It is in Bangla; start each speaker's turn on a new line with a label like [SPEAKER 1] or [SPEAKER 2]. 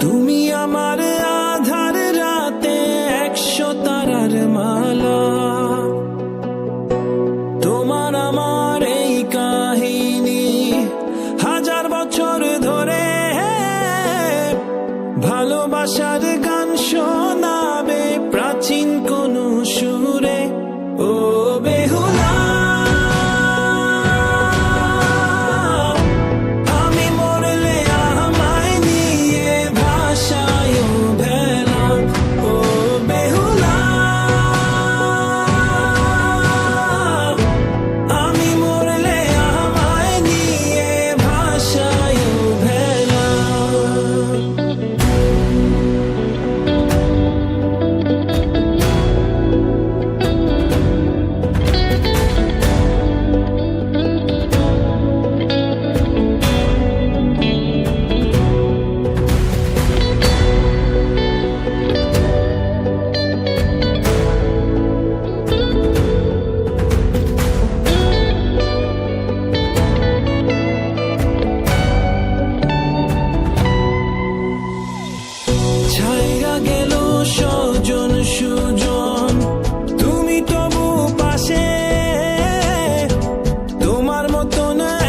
[SPEAKER 1] তুমি আমার আধার রাতে একশো এই কাহিনী হাজার বছর ধরে ভালোবাসার গান শোনাবে প্রাচীন কোন সুরে। ও বেহুলা botones